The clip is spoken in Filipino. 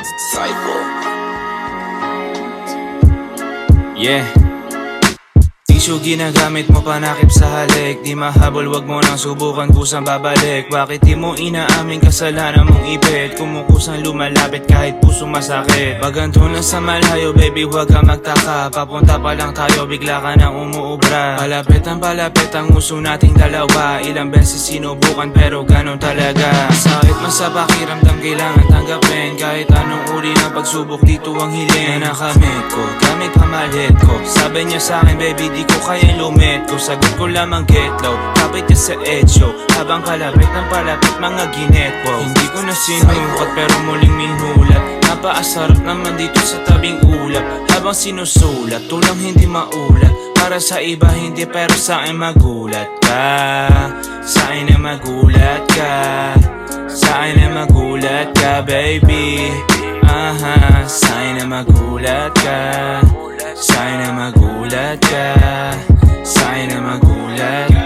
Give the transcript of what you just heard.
Cycle. Yeah. Tissue ginagamit mo panakip sa halik. Di mahabol wag mo nang subukan kusang babalik. Bakit di mo inaamin kasalanan mong ipit? Kumukusang lumalapit kahit puso masakit. Paganto na sa malayo baby wag ka magtaka. Papunta pa lang tayo bigla ka nang umuubra. Palapit ang palapit ang uso nating dalawa. Ilang beses sinubukan pero ganon talaga. Sakit man sa pakiramdam kailangan tanggapin. Kahit anong uri ng pagsubok dito ang hiling. Na nakamit ko gamit pamalit ko. Sabi niya sa akin baby di ko kayang lumit ko Sagot ko lamang get low. Kapit niya sa edyo Habang kalapit ng palapit mga ginetwo Hindi ko na sinukat pero muling minulat. Napaasarap naman dito sa tabing ulap. Habang sinusulat tulang hindi maulat. Para sa iba hindi pero sa akin magulat ka. Sa akin na magulat ka. Sa akin na magulat ka baby. Aha, sa akin na magulat ka. Sa akin na magulat ka. Sa akin na magulat ka